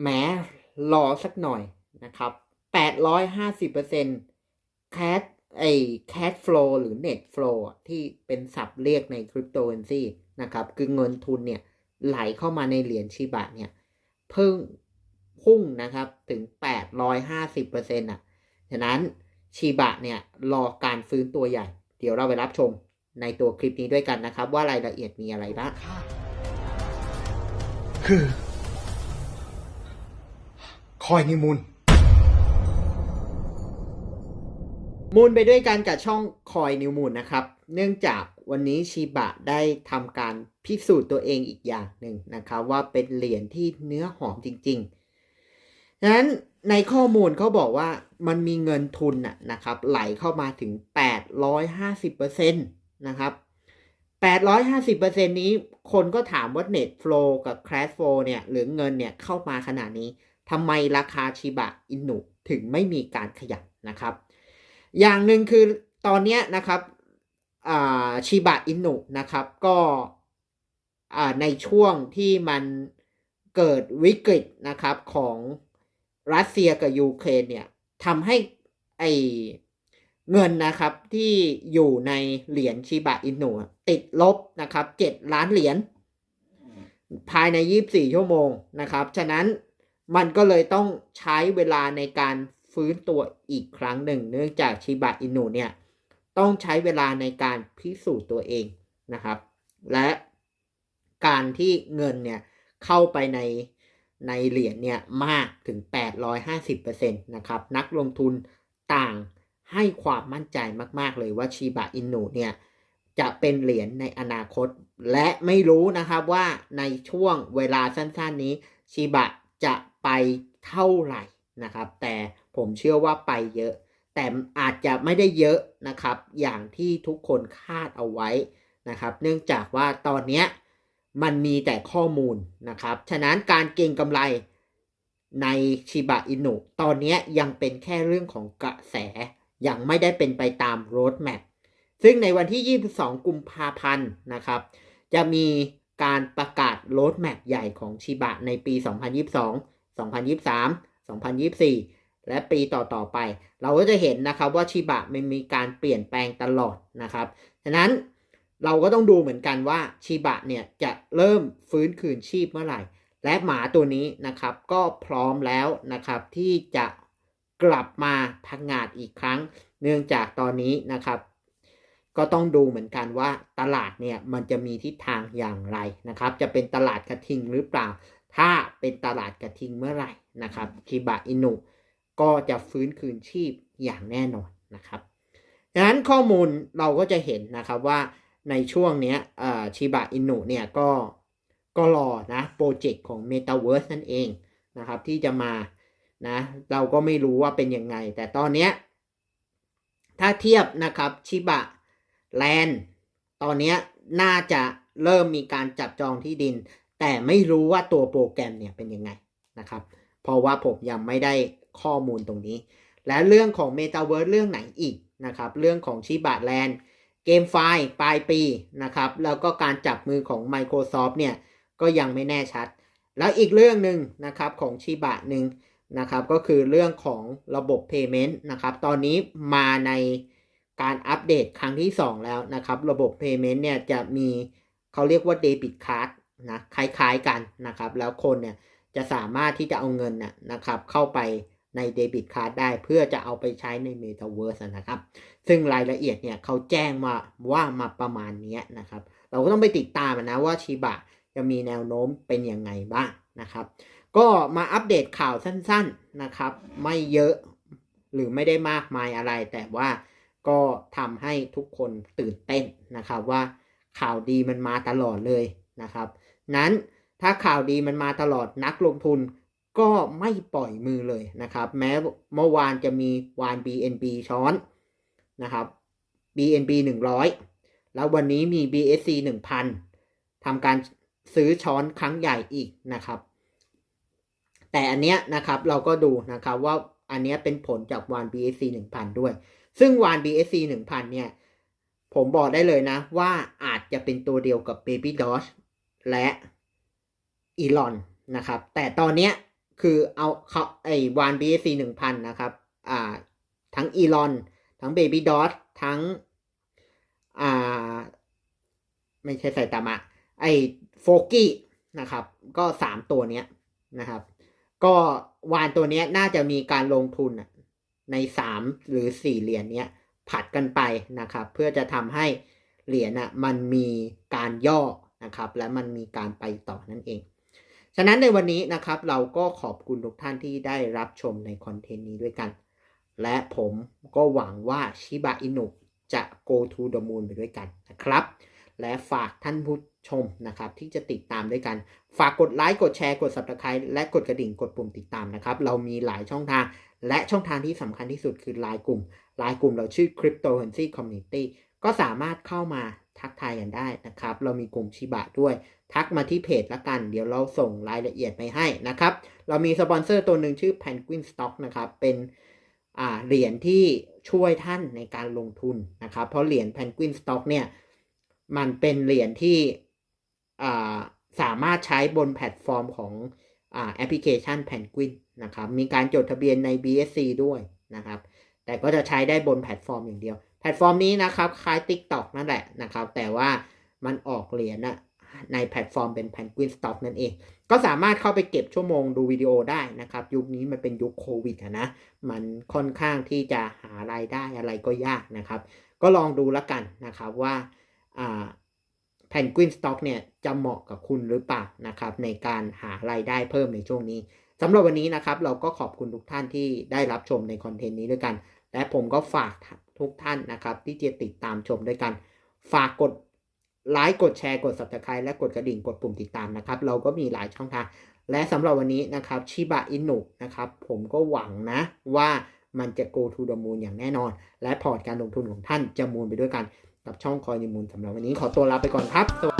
แหมรอสักหน่อยนะครับ850%แคทไอแคทโฟลหรือ Net Flow ที่เป็นศัพท์เรียกในคริปโตเคอเรนซีนะครับ คือเงินทุนเนี่ยไหลเข้ามาในเหรียญชิบะเนี่ยเพิ่งพุ่งนะครับถึง 850%อะฉะนั้นชิบะเนี่ยรอการฟื้นตัวใหญ่ เดี๋ยวเราไปรับชมในตัวคลิปนี้ด้วยกันนะครับ ว่ารายละเอียดมีอะไรบ้างคือ อยนิมูล มูลไปด้วยกันกับช่องคอยนิวมูลนะครับ เนื่องจากวันนี้ชิบะได้ทำการพิสูจน์ตัวเองอีกอย่างหนึ่งนะครับว่าเป็นเหรียญที่เนื้อหอมจริงๆดังนั้นในข้อมูลเขาบอกว่ามันมีเงินทุนน่ะนะครับ ไหลเข้ามาถึง 850%นะครับ850%นี้คนก็ถามว่า Net Flow กับ Crash Flow เนี่ยหรือเงินเนี่ยเข้ามาขนาดนี้ ทำไมราคาชิบะอินุถึงไม่มีการขยับนะครับ อย่างหนึ่งคือตอนนี้นะครับชิบะอินุนะครับก็ในช่วงที่มันเกิดวิกฤตนะครับของรัสเซียกับยูเครนเนี่ยทำให้ไอเงินนะครับที่อยู่ในเหรียญชิบะอินุติดลบนะครับ7ล้านเหรียญภายใน 24 ชั่วโมงนะครับ ฉะนั้น มันก็เลยต้องใช้เวลาในการฟื้นตัวอีกครั้งหนึ่ง เนื่องจากชิบะอินุเนี่ยต้องใช้เวลาในการพิสูจน์ตัวเองนะครับ และการที่เงินเนี่ยเข้าไปในในเหรียญเนี่ยมากถึง 850%นะครับนักลงทุนต่างให้ความมั่นใจมากๆเลยว่าชิบะอินุเนี่ยจะเป็นเหรียญในอนาคต และไม่รู้นะครับว่าในช่วงเวลาสั้นๆนี้ชิบะจะ ไปเท่าไหร่นะครับ แต่ผมเชื่อว่าไปเยอะ แต่อาจจะไม่ได้เยอะนะครับ อย่างที่ทุกคนคาดเอาไว้นะครับ เนื่องจากว่าตอนนี้มันมีแต่ข้อมูลนะครับ ฉะนั้นการเก็งกำไรในชิบะอินุตอนนี้ยังเป็นแค่เรื่องของกระแส ยังไม่ได้เป็นไปตามโรดแมพซึ่งในวันที่ 22 กุมภาพันธ์นะครับ จะมีการประกาศโรดแมพใหญ่ของชิบะในปี 2022 2023 2024 และปีต่อๆไป เราก็จะเห็นนะครับว่าชิบะมันมีการเปลี่ยนแปลงตลอดนะครับฉะนั้นเราก็ต้องดูเหมือนกันว่าชิบะเนี่ยจะเริ่มฟื้นคืนชีพเมื่อไหร่ และหมาตัวนี้นะครับก็พร้อมแล้วนะครับที่จะกลับมาพังงาดอีกครั้ง เนื่องจากตอนนี้นะครับ ก็ต้องดูเหมือนกันว่าตลาดเนี่ยมันจะมีทิศทางอย่างไรนะครับ จะเป็นตลาดกระทิงหรือเปล่า ถ้าเป็นตลาดกระทิงเมื่อไหร่นะครับชิบะอินุก็จะฟื้นคืนชีพอย่างแน่นอนนะครับดังนั้นข้อมูลเราก็จะเห็นนะครับว่าในช่วงนี้ชิบะอินุเนี่ยก็ก็รอนะโปรเจกต์ของ Metaverse นั่นเองนะครับที่จะมานะเราก็ไม่รู้ว่าเป็นยังไง แต่ตอนนี้ถ้าเทียบนะครับชิบะแลนด์ตอนนี้น่าจะเริ่มมีการจับจองที่ดิน แต่ไม่รู้ว่าตัวโปรแกรมเนี่ยเป็นยังไงนะครับ เพราะว่าผมยังไม่ได้ข้อมูลตรงนี้ และเรื่องของ Metaverse เรื่องไหนอีกนะครับ เรื่องของชิบะแลนด์เกมไฟล์ปลายปีนะครับ แล้วก็การจับมือของ Microsoft เนี่ย ก็ยังไม่แน่ชัด แล้วอีกเรื่องหนึ่งนะครับของชิบะหนึ่งนะครับก็คือเรื่องของระบบ Payment นะครับ ตอนนี้มาในการอัปเดตครั้งที่ 2 แล้วนะครับ ระบบ Payment เนี่ยจะมีเขาเรียกว่า Debit Card นะคล้ายๆกันนะครับแล้วคนเนี่ยจะสามารถที่จะเอาเงินน่ะนะครับเข้าไปในเดบิตคาร์ดได้เพื่อจะเอาไปใช้ใน Metaverse นะครับ ซึ่งรายละเอียดเนี่ยเขาแจ้งมาว่ามาประมาณนี้นะครับ เราก็ต้องไปติดตามนะว่าชิบะจะมีแนวโน้มเป็นยังไงบ้างนะครับ ก็มาอัปเดตข่าวสั้นๆนะครับ ไม่เยอะหรือไม่ได้มากมายอะไร แต่ว่าก็ทำให้ทุกคนตื่นเต้นนะครับว่าข่าวดีมันมาตลอดเลยนะครับ นั้นถ้าข่าวดีมันมาตลอดนักลงทุนก็ไม่ปล่อยมือเลยนะครับ แม้เมื่อวานจะมีวาน BNB ช้อนนะครับ BNB 100 แล้ววันนี้มี BSC 1000ทำการซื้อช้อนครั้งใหญ่อีกนะครับ แต่อันเนี้ยนะครับเราก็ดูนะครับว่าอันเนี้ยเป็นผลจากวาน BSC 1000 ด้วย ซึ่งวาน BSC 1000 เนี่ย ผมบอกได้เลยนะว่าอาจจะเป็นตัวเดียวกับ Baby Doge และ Elon นนะครับ แต่ตอนเนี้ยคือเอาเขาไอวาน BSC หนึ่งพันนะครับอ่าทั้งอีลอนทั้ง Baby Dot ทั้งอ่าไม่ใช่ไซตามะ ไอโฟกี้นะครับ ก็สามตัวเนี้ยนะครับ ก็วานตัวเนี้ยน่าจะมีการลงทุนในสามหรือสี่เหรียญเนี้ยผัดกันไปนะครับ เพื่อจะทำให้เหรียญอะมันมีการย่อ นะครับ และมันมีการไปต่อนั่นเอง ฉะนั้นในวันนี้นะครับเราก็ขอบคุณทุกท่านที่ได้รับชมในคอนเทนต์นี้ด้วยกัน และผมก็หวังว่าชิบะอินุจะ go to the moon ไปด้วยกันนะครับ และฝากท่านผู้ชมนะครับที่จะติดตามด้วยกัน ฝากกดไลค์กดแชร์กด subscribe และกดกระดิ่งกดปุ่มติดตามนะครับ เรามีหลายช่องทาง และช่องทางที่สำคัญที่สุดคือไลน์กลุ่มไลน์กลุ่มเราชื่อ cryptocurrency community ก็สามารถเข้ามาทักทายกันได้นะครับ เรามีกลุ่มชิบะด้วย ทักมาที่เพจละกัน เดี๋ยวเราส่งรายละเอียดไปให้นะครับ เรามีสปอนเซอร์ตัวหนึ่งชื่อ Penguin Stock นะครับ เป็นเหรียญที่ช่วยท่านในการลงทุนนะครับ เพราะเหรียญ Penguin Stock เนี่ย มันเป็นเหรียญที่สามารถใช้บนแพลตฟอร์มของแอปพลิเคชัน Penguin นะครับ มีการจดทะเบียนใน BSC ด้วยนะครับ แต่ก็จะใช้ได้บนแพลตฟอร์มอย่างเดียว แพลตฟอร์มนี้นะครับคล้าย TikTok นั่นแหละนะครับ แต่ว่ามันออกเหรียญอะในแพลตฟอร์มเป็น Penguin Stock นั่นเอง ก็สามารถเข้าไปเก็บชั่วโมงดูวิดีโอได้นะครับ ยุคนี้มันเป็นยุคโควิดนะ มันค่อนข้างที่จะหารายได้อะไรก็ยากนะครับ ก็ลองดูแล้วกันนะครับว่าอ่า Penguin Stock เนี่ยจะเหมาะกับคุณหรือเปล่านะครับในการหารายได้เพิ่มในช่วงนี้สำหรับวันนี้นะครับ เราก็ขอบคุณทุกท่านที่ได้รับชมในคอนเทนต์นี้ด้วยกัน และผมก็ฝาก ทุกท่านนะครับ ที่จะติดตามชมด้วยกัน ฝากกดไลค์กดแชร์กด subscribe และกดกระดิ่งกดปุ่มติดตามนะครับ เราก็มีหลายช่องทาง และสำหรับวันนี้นะครับชิบะอินุนะครับ ผมก็หวังนะว่ามันจะ go to the moon อย่างแน่นอน และพอร์ตการลงทุนของท่านจะมูลไปด้วยกัน กับช่องคอยนิมูลสำหรับวันนี้ขอตัวลาไปก่อนครับสวัสดี